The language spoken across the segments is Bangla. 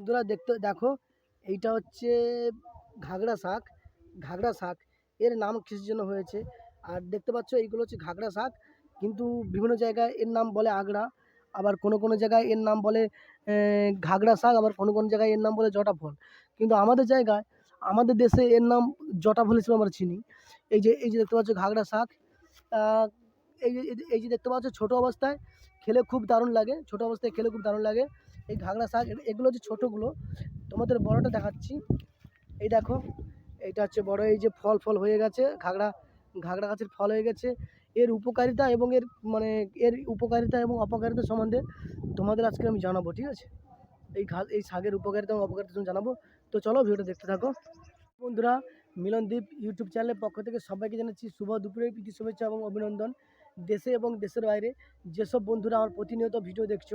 বন্ধুরা দেখতে, দেখো, এইটা হচ্ছে ঘাগড়া শাক ঘাগড়া শাক। এর নাম কিসের জন্য হয়েছে? আর দেখতে পাচ্ছ, এইগুলো হচ্ছে ঘাগড়া শাক, কিন্তু বিভিন্ন জায়গায় এর নাম বলে আগড়া আবার কোনো কোনো জায়গায় এর নাম বলে ঘাগড়া শাক, আবার কোনো কোনো জায়গায় এর নাম বলে জটা ফল কিন্তু আমাদের জায়গায়, আমাদের দেশে এর নাম জটা ফল হিসেবে আমরা চিনি। এই যে এই যে দেখতে পাচ্ছ ঘাগড়া শাক এই যে এই যে দেখতে পাচ্ছ ছোটো অবস্থায় খেলে খুব দারুণ লাগে, ছোটো অবস্থায় খেলে খুব দারুণ লাগে। এই ঘাগড়া শাক এগুলো হচ্ছে ছোটোগুলো। তোমাদের বড়টা দেখাচ্ছি। এই দেখো, এইটা হচ্ছে বড়, এই যে ফল ফল হয়ে গেছে, ঘাগড়া ঘাগড়া গাছের ফল হয়ে গেছে। এর উপকারিতা এবং এর মানে এর উপকারিতা এবং অপকারিতা সম্বন্ধে তোমাদের আজকে আমি জানাব, ঠিক আছে? এই ঘা, এই শাকের উপকারিতা এবং অপকারিতা তুমি জানাব। তো চলো ভিডিওটা দেখতে থাকো। বন্ধুরা, মিলনদীপ ইউটিউব চ্যানেলের পক্ষ থেকে সবাইকে জানাচ্ছি শুভ দুপুরের প্রীতি শুভেচ্ছা এবং অভিনন্দন। দেশে এবং দেশের বাইরে যেসব বন্ধুরা আমার প্রতিনিয়ত ভিডিও দেখছ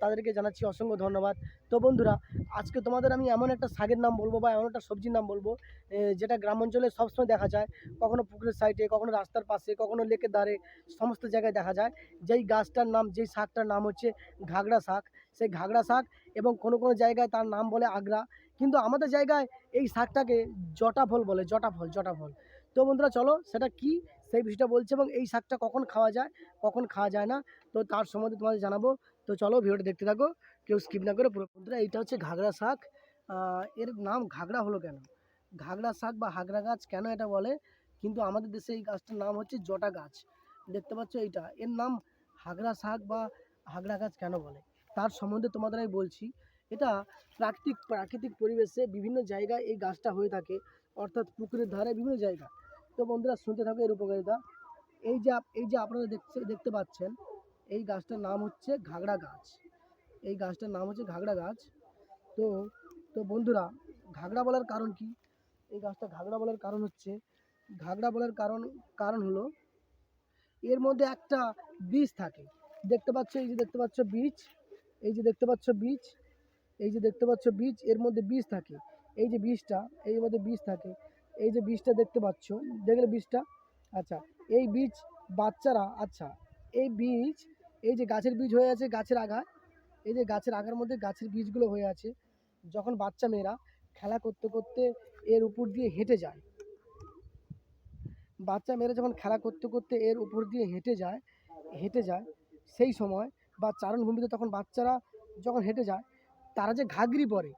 তাদেরকে জানাচ্ছি অসংখ্য ধন্যবাদ। তো বন্ধুরা, আজকে তোমাদের আমি এমন একটা শাকের নাম বলব বা এমন একটা সবজির নাম বলব যেটা গ্রাম অঞ্চলে সবসময় দেখা যায়। কখনো পুকুরের সাইডে কখনো রাস্তার পাশে, কখনো লেকের ধারে, সমস্ত জায়গায় দেখা যায়। যেই গাছটার নাম, যেই শাকটার নাম হচ্ছে ঘাগড়া শাক। সেই ঘাগড়া শাক এবং কোনো কোনো জায়গায় তার নাম বলে আগ্রা। কিন্তু আমাদের জায়গায় এই শাকটাকে জটা ফল বলে জটা ফল জটা ফল তো বন্ধুরা, চলো সেটা কি সেই বিষয়টা বলছে এবং এই শাকটা কখন খাওয়া যায়, কখন খাওয়া যায় না, তো তার সম্বন্ধে তোমাদের জানাব। তো চলো ভিডিওটা দেখতে থাকো, কেউ স্কিপ না করে পুরো। বন্ধুরা, এইটা হচ্ছে ঘাগড়া শাক। এর নাম ঘাগড়া হলো কেন? ঘাগড়া শাক বা হাগড়া গাছ কেন এটা বলে? কিন্তু আমাদের দেশে এই গাছটার নাম হচ্ছে জটা গাছ। দেখতে পাচ্ছ এইটা? এর নাম হাগড়া শাক বা হাগড়া গাছ কেন বলে? তার সম্বন্ধে তোমাদের আমি বলছি, এটা প্রাকৃতিক প্রাকৃতিক পরিবেশে বিভিন্ন জায়গায় এই গাছটা হয়ে থাকে। অর্থাৎ পুকুরের ধারে বিভিন্ন জায়গা। তো বন্ধুরা শুনতে থাকো এর উপকারিতা। এই যে এই যে আপনারা দেখতে দেখতে পাচ্ছেন, এই গাছটার নাম হচ্ছে ঘাগড়া গাছ। এই গাছটার নাম হচ্ছে ঘাগড়া গাছ। তো তো বন্ধুরা, ঘাগড়া বলার কারণ কি? এই গাছটা ঘাগড়া বলার কারণ হচ্ছে, ঘাগড়া বলার কারণ কারণ হলো, এর মধ্যে একটা বীজ থাকে। দেখতে পাচ্ছ, এই যে দেখতে পাচ্ছ বীজ, এই যে দেখতে পাচ্ছ বীজ, এই যে দেখতে পাচ্ছ বীজ, এর মধ্যে বীজ থাকে। এই যে বীজটা এই মধ্যে বীজ থাকে। এই যে বীজটা দেখতে পাচ্ছ, দেখলে বীজটা? আচ্ছা এই বীজ বাচ্চারা আচ্ছা এই বীজ, এই যে গাছের বীজ হয়ে আছে গাছের আগায় এই যে গাছের আগার মধ্যে গাছের বীজগুলো হয়ে আছে, যখন বাচ্চা মেয়েরা খেলা করতে করতে এর উপর দিয়ে হেঁটে যায়, বাচ্চা মেয়েরা যখন খেলা করতে করতে এর উপর দিয়ে হেঁটে যায় হেঁটে যায়, সেই সময় বা চারণভূমিতে তখন বাচ্চারা যখন হেঁটে যায়, তারা যে ঘাগরি পরে,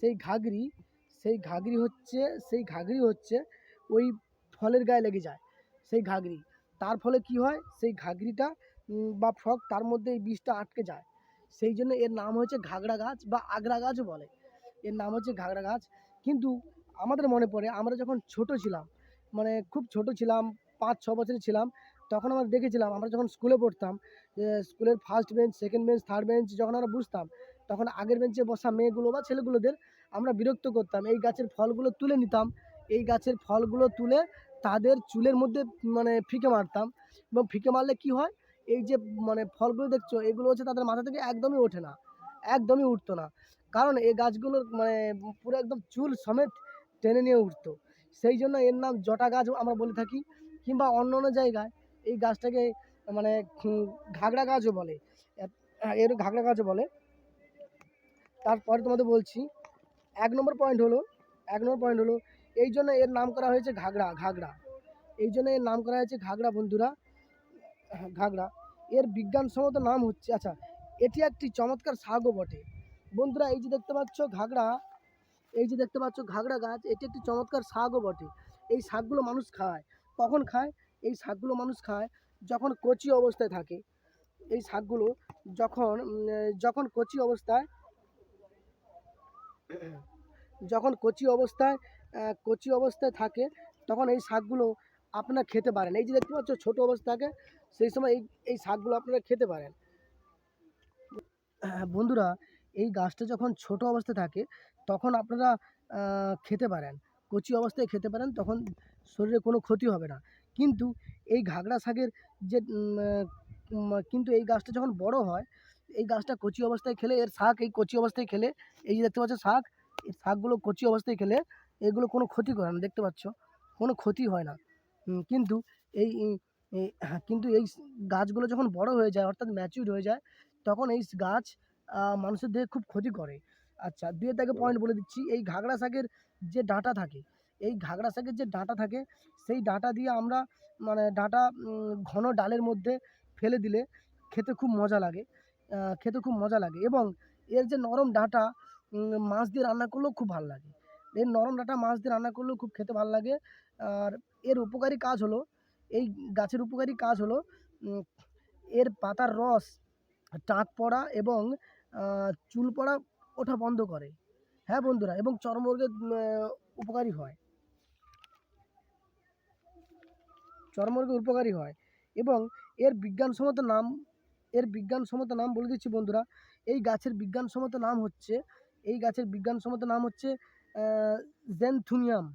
সেই ঘাগরি সেই ঘাগরি হচ্ছে, সেই ঘাগরি হচ্ছে ওই ফলের গায়ে লেগে যায়, সেই ঘাগরি। তার ফলে কি হয়? সেই ঘাগরিটা বা ফ্রক তার মধ্যে এই বীজটা আটকে যায়। সেই জন্য এর নাম হচ্ছে ঘাগড়া গাছ বা আগড়া গাছও বলে। এর নাম হচ্ছে ঘাগড়া গাছ। কিন্তু আমাদের মনে পড়ে, আমরা যখন ছোট ছিলাম মানে খুব ছোট ছিলাম, পাঁচ, ছ বছরের ছিলাম, তখন আমরা দেখেছিলাম, আমরা যখন স্কুলে পড়তাম স্কুলের first bench, second bench, third bench, যখন আমরা বুঝতাম তখন আগের বেঞ্চে বসা মেয়েগুলো বা ছেলেগুলোদের আমরা বিরক্ত করতাম। এই গাছের ফলগুলো তুলে নিতাম। এই গাছের ফলগুলো তুলে তাদের চুলের মধ্যে মানে ফিকে মারতাম এবং ফিকে মারলে কি হয়? এই যে মানে ফলগুলো দেখছ, এগুলো হচ্ছে তাদের মাথা থেকে একদমই ওঠে না, একদমই উঠতো না। কারণ এই গাছগুলোর মানে পুরো একদম চুল সমেত টেনে নিয়ে উঠতো। সেই জন্য এর নাম জটা গাছ আমরা বলে থাকি কিংবা অন্য অন্য জায়গায় এই গাছটাকে মানে ঘাগড়া গাছও বলে। এর ঘাগড়া গাছও বলে। তারপরে তোমাদের বলছি, এক নম্বর পয়েন্ট হলো, এক নম্বর পয়েন্ট হলো, এই জন্য এর নাম করা হয়েছে ঘাগড়া ঘাগড়া। এই জন্য এর নাম করা হয়েছে ঘাগড়া, বন্ধুরা। ঘাগড়া। এর বিজ্ঞানসম্মত নাম হচ্ছে আচ্ছা এটি একটি চমৎকার শাকও বটে। বন্ধুরা, এই যে দেখতে পাচ্ছ ঘাগড়া, এই যে দেখতে পাচ্ছ ঘাগড়া গাছ, এটি একটি চমৎকার শাকও বটে। এই শাকগুলো মানুষ খায়। কখন খায়? এই শাকগুলো মানুষ খায় যখন কচি অবস্থায় থাকে। এই শাকগুলো যখন যখন কচি অবস্থায় যখন কচি অবস্থায় কচি অবস্থায় থাকে তখন এই শাকগুলো আপনারা খেতে পারেন। এই যে দেখতে পাচ্ছ ছোটো অবস্থা থাকে সেই সময় এই এই শাকগুলো আপনারা খেতে পারেন। হ্যাঁ, বন্ধুরা এই গাছটা যখন ছোট অবস্থায় থাকে তখন আপনারা খেতে পারেন। কচি অবস্থায় খেতে পারেন তখন শরীরে কোনো ক্ষতি হবে না। কিন্তু এই ঘাগড়া শাকের যে কিন্তু এই গাছটা যখন বড় হয় এই গাছটা কচি অবস্থায় খেলে এর শাক এই কচি অবস্থায় খেলে এই যে দেখতে পাচ্ছ শাক এই শাকগুলো কচি অবস্থায় খেলে এগুলো কোনো ক্ষতি করে না দেখতে পাচ্ছ? কোনো ক্ষতি হয় না। কিন্তু এই হ্যাঁ, কিন্তু এই গাছগুলো যখন বড় হয়ে যায় অর্থাৎ ম্যাচিউর হয়ে যায় তখন এই গাছ মানুষের দেহে খুব ক্ষতি করে। আচ্ছা দুই তাকে পয়েন্ট বলে দিচ্ছি এই ঘাগড়া শাকের যে ডাঁটা থাকে এই ঘাগড়া শাকের যে ডাঁটা থাকে সেই ডাঁটা দিয়ে আমরা মানে ডাঁটা ঘন ডালের মধ্যে ফেলে দিলে খেতে খুব মজা লাগে। খেতে খুব মজা লাগে এবং এর যে নরম ডাঁটা মাছ দিয়ে রান্না করলেও খুব ভালো লাগে। এর নরম ডাঁটা, মাছ দিয়ে রান্না করলেও খুব খেতে ভালো লাগে। আর এর উপকারী কাজ হলো, এই গাছের উপকারী কাজ হলো এর পাতার রস টাক পড়া এবং চুল পড়া ওঠা বন্ধ করে। হ্যাঁ বন্ধুরা? এবং চর্মরোগের উপকারী হয়। চর্মরোগের উপকারী হয়। এবং এর বিজ্ঞানসম্মত নাম এর বিজ্ঞানসম্মত নাম বলে দিচ্ছি বন্ধুরা। এই গাছের বিজ্ঞানসম্মত নাম হচ্ছে, এই গাছের বিজ্ঞানসম্মত নাম হচ্ছে জেনথুনিয়াম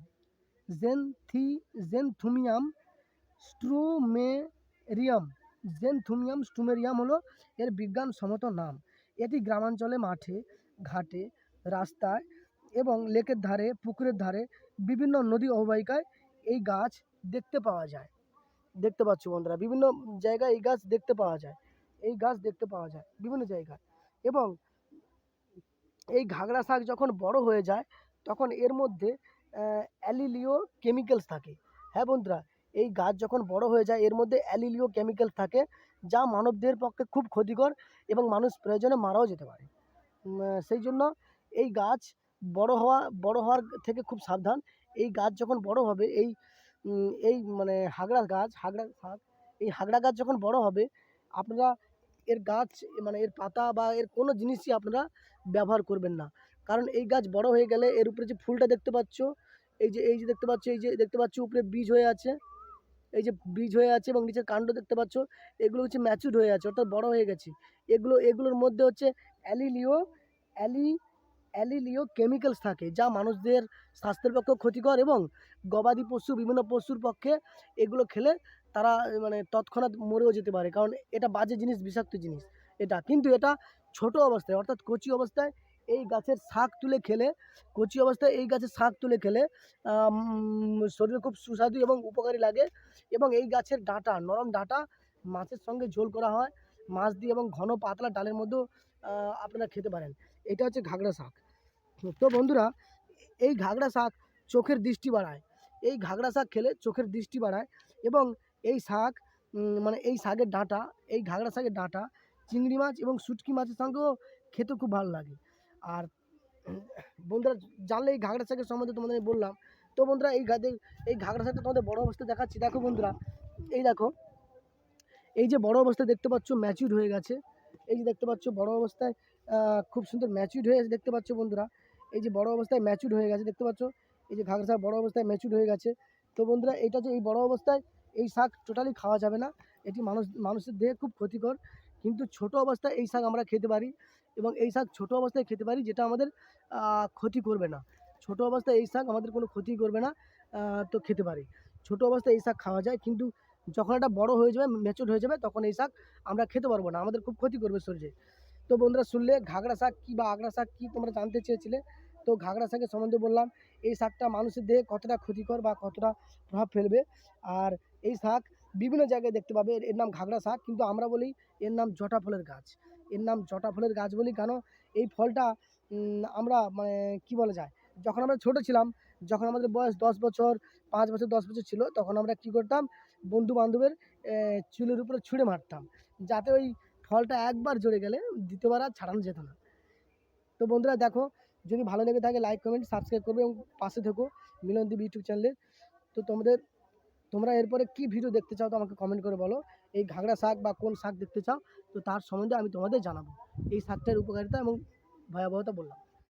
জেনথি, জেনথুমিয়াম স্ট্রুমেরিয়াম। জেনথুমিয়াম স্ট্রুমেরিয়াম হলো এর বিজ্ঞানসম্মত নাম। এটি গ্রামাঞ্চলে, মাঠে, ঘাটে, রাস্তায় এবং লেকের ধারে, পুকুরের ধারে বিভিন্ন নদী অববাহিকায় এই গাছ দেখতে পাওয়া যায়। দেখতে পাচ্ছ বন্ধুরা, বিভিন্ন জায়গায় এই গাছ দেখতে পাওয়া যায়। এই গাছ দেখতে পাওয়া যায়, বিভিন্ন জায়গায়। এবং এই ঘাগড়া শাক যখন বড় হয়ে যায়, তখন এর মধ্যে অ্যালিলিও কেমিক্যালস থাকে। হ্যাঁ বন্ধুরা, এই গাছ যখন বড় হয়ে যায়, এর মধ্যে অ্যালিলিও কেমিক্যাল থাকে, যা মানবদের পক্ষে খুব ক্ষতিকর এবং মানুষ প্রয়োজনে মারাও যেতে পারে। সেই জন্য এই গাছ বড় হওয়া, বড় হওয়ার থেকে খুব সাবধান। এই গাছ যখন বড় হবে, এই এই মানে হাগড়া গাছ, হাগড়া শাক, এই হাগড়া গাছ যখন বড় হবে, আপনারা এর গাছ মানে এর পাতা বা এর কোনো জিনিসই আপনারা ব্যবহার করবেন না। কারণ এই গাছ বড় হয়ে গেলে এর উপরে যে ফুলটা দেখতে পাচ্ছ, এই যে এই যে দেখতে পাচ্ছ, এই যে দেখতে পাচ্ছ, উপরে বীজ হয়ে আছে। এই যে বীজ হয়ে আছে এবং নিচের কাণ্ড দেখতে পাচ্ছ, এগুলো হচ্ছে ম্যাচুর হয়ে আছে, অর্থাৎ বড় হয়ে গেছে। এগুলো, এগুলোর মধ্যে হচ্ছে অ্যালিলিও, অ্যালি অ্যালিলিও কেমিক্যালস থাকে, যা মানুষদের স্বাস্থ্যের পক্ষে ক্ষতিকর এবং গবাদি পশু, বিভিন্ন পশুর পক্ষে এগুলো খেলে তারা মানে তৎক্ষণাৎ মরেও যেতে পারে। কারণ এটা বাজে জিনিস, বিষাক্ত জিনিস এটা। কিন্তু এটা ছোট অবস্থায়, অর্থাৎ কচি অবস্থায় এই গাছের শাক তুলে খেলে, কচি অবস্থায় এই গাছের শাক তুলে খেলে শরীরে খুব সুস্বাদু এবং উপকারী লাগে এবং এই গাছের ডাঁটা, নরম ডাঁটা মাছের সঙ্গে ঝোল করা হয়। মাছ দিয়ে এবং ঘন পাতলা ডালের মধ্যেও আপনারা খেতে পারেন। এটা হচ্ছে ঘাগড়া শাক। তো বন্ধুরা, এই ঘাগড়া শাক চোখের দৃষ্টি বাড়ায়। এই ঘাগড়া শাক খেলে চোখের দৃষ্টি বাড়ায় এবং এই শাক মানে এই শাকের ডাঁটা, এই ঘাগড়া শাকের ডাঁটা, চিংড়ি মাছ এবং শুটকি মাছের সঙ্গেও খেতে খুব ভালো লাগে। আর, বন্ধুরা, জানলে এই ঘাগড়া শাকের সম্বন্ধে তোমাদের আমি বললাম। তো বন্ধুরা, এই গাছে এই ঘাগড়া শাকটা তোমাদের বড় অবস্থায় দেখাচ্ছি। দেখো বন্ধুরা, এই দেখো, এই যে বড় অবস্থায় দেখতে পাচ্ছ ম্যাচিউর হয়ে গেছে। এই যে দেখতে পাচ্ছ বড় অবস্থায় খুব সুন্দর ম্যাচিউর হয়ে গেছে, দেখতে পাচ্ছ বন্ধুরা। এই যে বড় অবস্থায় ম্যাচিউর হয়ে গেছে, দেখতে পাচ্ছ? এই যে ঘাগড়া শাক বড় অবস্থায় ম্যাচিউর হয়ে গেছে। তো বন্ধুরা, এটা যে এই বড় অবস্থায় এই শাক টোটালি খাওয়া যাবে না। এটি মানুষ, মানুষের দেহে খুব ক্ষতিকর। কিন্তু ছোট অবস্থায় এই শাক আমরা খেতে পারি এবং এই শাক ছোট অবস্থায় খেতে পারি, যেটা আমাদের ক্ষতি করবে না। ছোট অবস্থায় এই শাক আমাদের কোনো ক্ষতি করবে না তো খেতে পারি। ছোট অবস্থায় এই শাক খাওয়া যায়, কিন্তু যখন এটা বড় হয়ে যাবে ম্যাচুর হয়ে যাবে, তখন এই শাক আমরা খেতে পারব না। আমাদের খুব ক্ষতি করবে শরীরে। তো বন্ধুরা শুনলে ঘাগড়া শাক কী বা আগড়া শাক কী তোমরা জানতে চেয়েছিলে? তো ঘাগড়া শাকের সম্বন্ধে বললাম, এই শাকটা মানুষের দেহে কতটা ক্ষতিকর বা কতটা প্রভাব ফেলবে? আর এই শাক বিভিন্ন জায়গায় দেখতে পাবে, এর নাম ঘাগড়া শাক কিন্তু আমরা বলি এর নাম জটা ফলের গাছ। এর নাম জটা ফলের গাছ বলি কেন? এই ফলটা আমরা মানে কি বলা যায়? যখন আমরা ছোট ছিলাম, যখন আমাদের বয়স দশ বছর, পাঁচ বছর, দশ বছর ছিল, তখন আমরা কি করতাম? বন্ধু বান্ধবের চুলের উপরে ছুঁড়ে মারতাম। যাতে ওই ফলটা একবার জড়ে গেলে দ্বিতীয়বার আর ছাড়ানো যেত না। তো বন্ধুরা দেখো, যদি ভালো লেগে থাকে লাইক কমেন্ট সাবস্ক্রাইব করবে এবং পাশে থেকো মিলনদীপ ইউটিউব চ্যানেলে তো তোমাদের, তোমরা এরপরে কি ভিডিও দেখতে চাও তো আমাকে কমেন্ট করে বলো। এই ঘাগড়া শাক বা কোন শাক দেখতে চাও তো তার সম্বন্ধে আমি তোমাদের জানাব। এই শাকটার উপকারিতা এবং ভয়াবহতা বললাম।